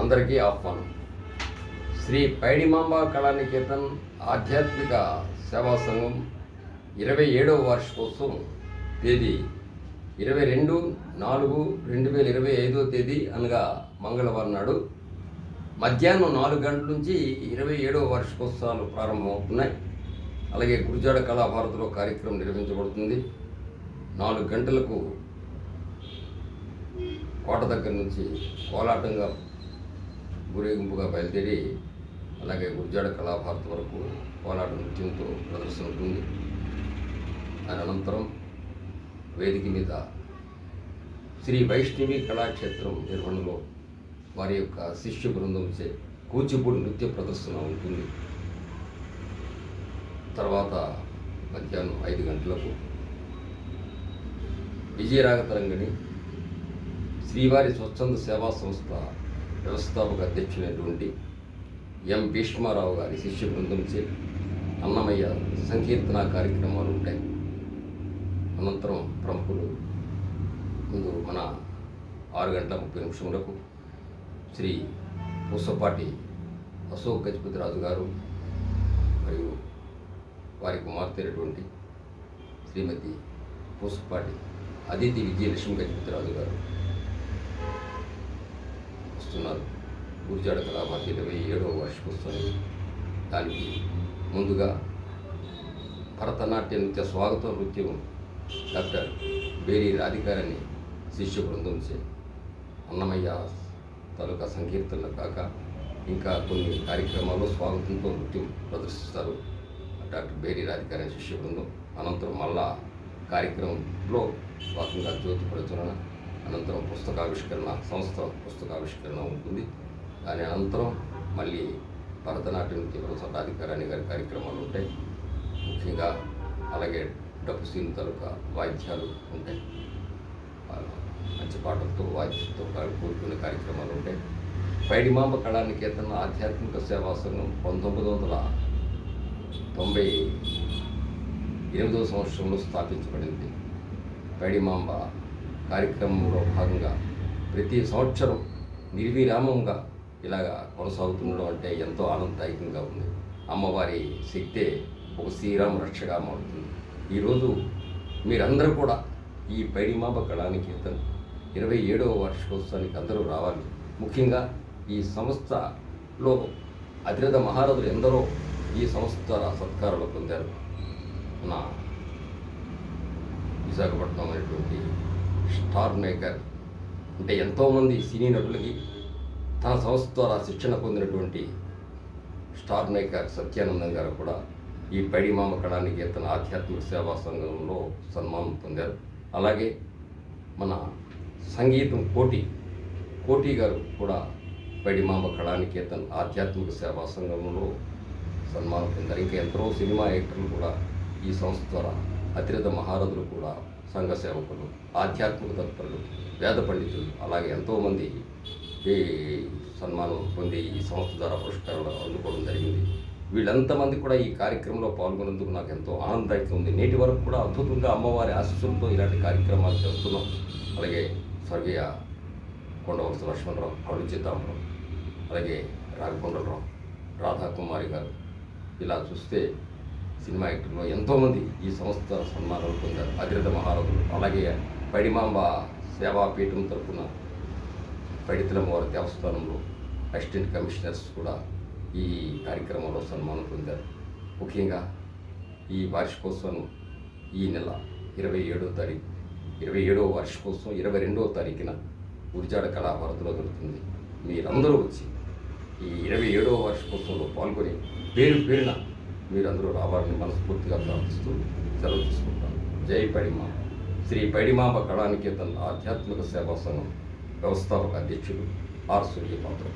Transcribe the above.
అందరికీ ఆహ్వానం. శ్రీ పైడిమాంబ కళానికేతన్ ఆధ్యాత్మిక సేవా సంఘం ఇరవై ఏడవ వార్షికోత్సవం తేదీ ఇరవై రెండు నాలుగు రెండు వేల ఇరవై ఐదో తేదీ అనగా మంగళవారం నాడు మధ్యాహ్నం నాలుగు గంటల నుంచి ఇరవై ఏడవ వార్షికోత్సవాలు ప్రారంభమవుతున్నాయి. అలాగే గురుజాడ కళాభారతిలో కార్యక్రమం నిర్వహించబడుతుంది. నాలుగు గంటలకు కోట దగ్గర నుంచి కోలాటంగా ఊరేగింపుగా బయలుదేరి అలాగే గుర్జాడ కళాభారతి వరకు కోలాట నృత్యంతో ప్రదర్శన ఉంటుంది దాని అనంతరం వేదిక మీద శ్రీ వైష్ణవి కళాక్షేత్రం నిర్వహణలో వారి యొక్క శిష్య బృందం చే కూచిపూడి నృత్య ప్రదర్శన ఉంటుంది. తర్వాత మధ్యాహ్నం ఐదు గంటలకు విజయరాగ తరంగని శ్రీవారి స్వచ్ఛంద సేవా సంస్థ వ్యవస్థాపక అధ్యక్షులైనటువంటి ఎం భీష్మారావు గారి శిష్య బృందంచే అన్నమయ్య సంకీర్తన కార్యక్రమాలు ఉంటాయి. అనంతరం ప్రముఖులు ముందు మన ఆరు గంటల ముప్పై నిమిషములకు శ్రీ పూసపాటి అశోక్ గజపతి రాజు గారు మరియు వారి కుమార్తె అయినటువంటి శ్రీమతి పూసపాటి అదితి విజయలక్ష్మి గజపతి రాజు గారు వస్తున్నారు గురుజాడ కళాభారతి ఇరవై ఏడవ వార్షికోత్సవం దానికి ముందుగా భరతనాట్య నృత్య స్వాగత నృత్యం డాక్టర్ బేరీ రాధికారిని శిష్య బృందంచే అన్నమయ్య తాలూకా సంకీర్తనలు కాక ఇంకా కొన్ని కార్యక్రమాల్లో స్వాగతంతో నృత్యం ప్రదర్శిస్తారు డాక్టర్ బేరీ రాధికారాన్ని శిష్య బృందం. అనంతరం మళ్ళా కార్యక్రమంలో స్వాతంత్ర జ్యోతి ప్రచురణ అనంతరం పుస్తకావిష్కరణ సంస్థ పుస్తకావిష్కరణ ఉంటుంది. దాని అనంతరం మళ్ళీ భరతనాట్యం తీవ్ర ప్రసాదాధికారాన్ని గారి కార్యక్రమాలు ఉంటాయి. ముఖ్యంగా అలాగే డబ్బు సీన్ తాలూకా వాయిద్యాలు ఉంటాయి. మంచి పాటలతో వాయిద్యంతో కూడుకునే కార్యక్రమాలు ఉంటాయి. పైడిమాంబ కళానికేతన ఆధ్యాత్మిక సేవా సంఘం పంతొమ్మిది వందల తొంభై ఎనిమిదవ సంవత్సరంలో స్థాపించబడింది. పైడిమాంబ కార్యక్రమంలో భాగంగా ప్రతి సంవత్సరం నిర్విరామంగా ఇలాగా కొనసాగుతుండడం అంటే ఎంతో ఆనందదాయకంగా ఉంది. అమ్మవారి శక్తే ఒక శ్రీరామ రక్షగా మారుతుంది ఈరోజు మీరందరూ కూడా ఈ పైడిమాంబ కళానికేతన్ ఇరవై ఏడవ వార్షికోత్సవానికి అందరూ రావాలి. ముఖ్యంగా ఈ సంస్థలో అతిరథ మహారథులు ఎందరో ఈ సంస్థ ద్వారా సత్కారాలు పొందారు. నా విశాఖపట్నం అనేటువంటి స్టార్ మేకర్. అంటే ఎంతోమంది సినీ నటులకి తన సంస్థ ద్వారా శిక్షణ పొందినటువంటి స్టార్ మేకర్ సత్యానందం గారు కూడా ఈ పైడిమామ కళానికి తన ఆధ్యాత్మిక సేవా సంఘంలో సన్మానం పొందారు. అలాగే మన సంగీతం కోటి కోటి గారు కూడా పైడిమామ కళానికేతన్ ఆధ్యాత్మిక సేవా సంఘంలో సన్మానం పొందారు. ఇంకా ఎంతో సినిమా యాక్టర్లు కూడా ఈ సంస్థ ద్వారా అతిరథ మహారథులు కూడా సంఘ సేవకులు ఆధ్యాత్మిక తత్పరులు వేద పండితులు అలాగే ఎంతోమంది ఈ సన్మానం పొంది ఈ సంస్థ ద్వారా పురస్కారాలు అందుకోవడం జరిగింది. వీళ్ళంతమంది కూడా ఈ కార్యక్రమంలో పాల్గొనేందుకు నాకు ఎంతో ఆనందదాయకం ఉంది. నేటి వరకు కూడా అద్భుతంగా అమ్మవారి ఆశీస్సులతో ఇలాంటి కార్యక్రమాలు చేస్తున్నాం. అలాగే స్వర్గీయ కొండవలస లక్ష్మణరావు అడుగు సీతాంబరం అలాగే రాఘకొండలరావు రాధాకుమారి గారు ఇలా చూస్తే సినిమా యాక్టర్లో ఎంతోమంది ఈ సంస్థ సన్మానాలు పొందారు. అధిరత మహారథులు. అలాగే పడిమాంబ సేవాపీఠం తరఫున పడితలమవారి దేవస్థానంలో అసిస్టెంట్ కమిషనర్స్ కూడా ఈ కార్యక్రమంలో సన్మానం పొందారు. ముఖ్యంగా ఈ వార్షికోత్సవం ఈ నెల ఇరవై ఏడో తారీఖు ఇరవై ఏడవ వార్షికోత్సవం ఇరవై రెండవ తారీఖున గురిజాడ కళాభారతిలో జరుగుతుంది. మీరందరూ వచ్చి ఈ ఇరవై ఏడవ వార్షికోత్సవంలో పాల్గొని పేరు పేరున మీరందరూ రావాలని మనస్ఫూర్తిగా ప్రార్థిస్తూ సెలవు తీసుకుంటాను. జై పడిమా శ్రీ పడిమాంబ కళానికేతన్ ఆధ్యాత్మిక సేవా సంఘం వ్యవస్థాపక అధ్యక్షుడు ఆర్ సూర్యపాత్ర.